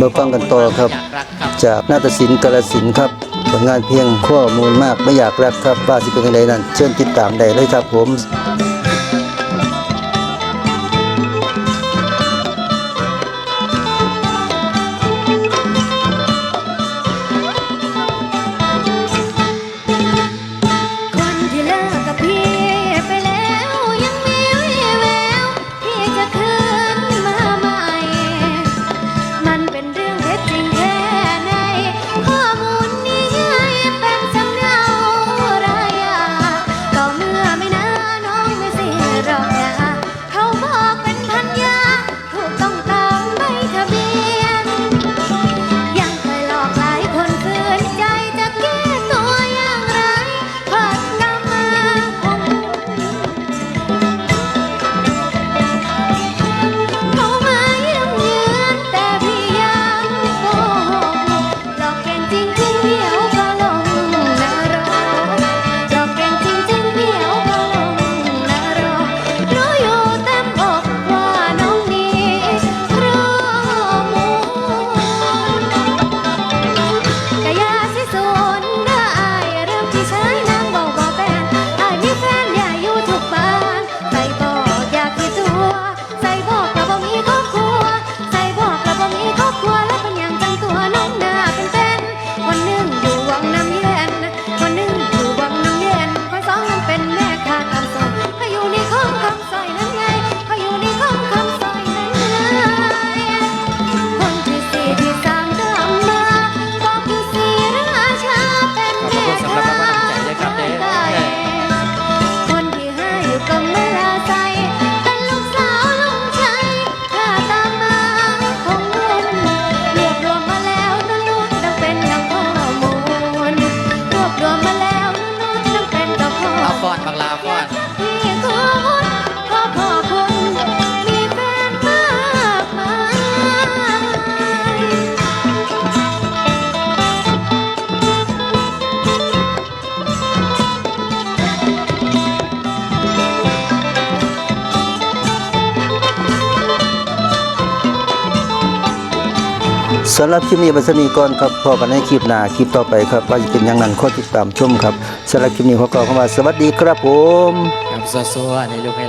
มาฟังกันต่อครับ จากนาฏศิลป์กาลศิลป์ครับผลงานเพียงข้อมูลมากไม่อยากรักครับว่าสิเป็นยัไงนั่นเชิญติดตามได้เลยครับผม สำหรับคลิปนี้บัสนีก่อนครับพอกันในคลิปหน้าคลิปต่อไปครับว่าจะเป็นอย่างนั้นข้อติดตามชมครับสำหรับคลิปนี้ขอกล่าวคำว่าสวัสดีครับผม ครับซัวๆในลูกให้